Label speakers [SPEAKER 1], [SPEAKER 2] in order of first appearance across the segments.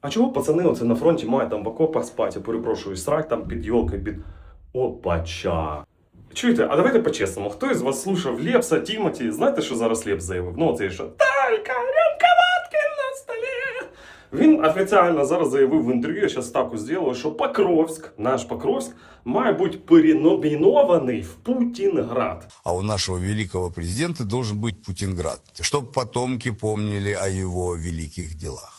[SPEAKER 1] А чого пацани оце на фронті мають там в окопах спати, я перепрошую, срать там під йолки, під опача. Чуєте, а давайте по-чесному, хто із вас слушав Лепса, Тімоті? Знаєте, що зараз Лепс заявив? Ну, оцей що Талька, рюмка водки на столі. Він офіційно зараз заявив в інтерв'ю, я зараз ставку зробив, що Покровськ, наш Покровськ, має бути переномінований в Путінград.
[SPEAKER 2] А у нашего великого президента должен быть Путинград, чтобы потомки помнили о его великих делах.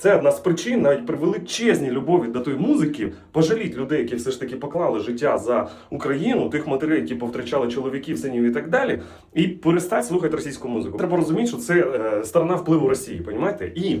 [SPEAKER 1] Це одна з причин, навіть при величезній любові до тої музики, пожаліть людей, які все ж таки поклали життя за Україну, тих матерей, які повтрачали чоловіків, синів і так далі, і перестать слухати російську музику. Треба розуміти, що це е, сторона впливу Росії, понімаєте? І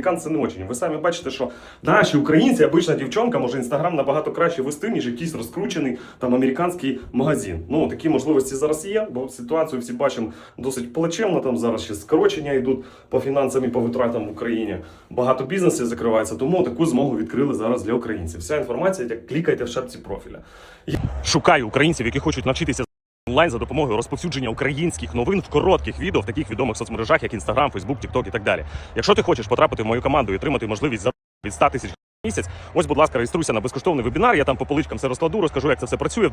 [SPEAKER 1] американці не очень. Ви самі бачите, що наші українці, обична дівчонка, може інстаграм набагато краще вести, ніж якийсь розкручений там американський магазин. Ну такі можливості зараз є, бо ситуацію всі бачимо досить плачевно. Там зараз ще скорочення йдуть по фінансам і по витратам в Україні. Багато бізнесів закривається, тому таку змогу відкрили зараз для українців. Вся інформація, як клікайте в шапці профіля. Шукаю українців, які хочуть навчитися онлайн за допомогою розповсюдження українських новин в коротких відео в таких відомих соцмережах, як Instagram, Facebook, TikTok і так далі. Якщо ти хочеш потрапити в мою команду і отримати можливість за від 100 тисяч місяць, ось, будь ласка, реєструйся на безкоштовний вебінар. Я там по поличкам все розкладу, розкажу, як це все працює.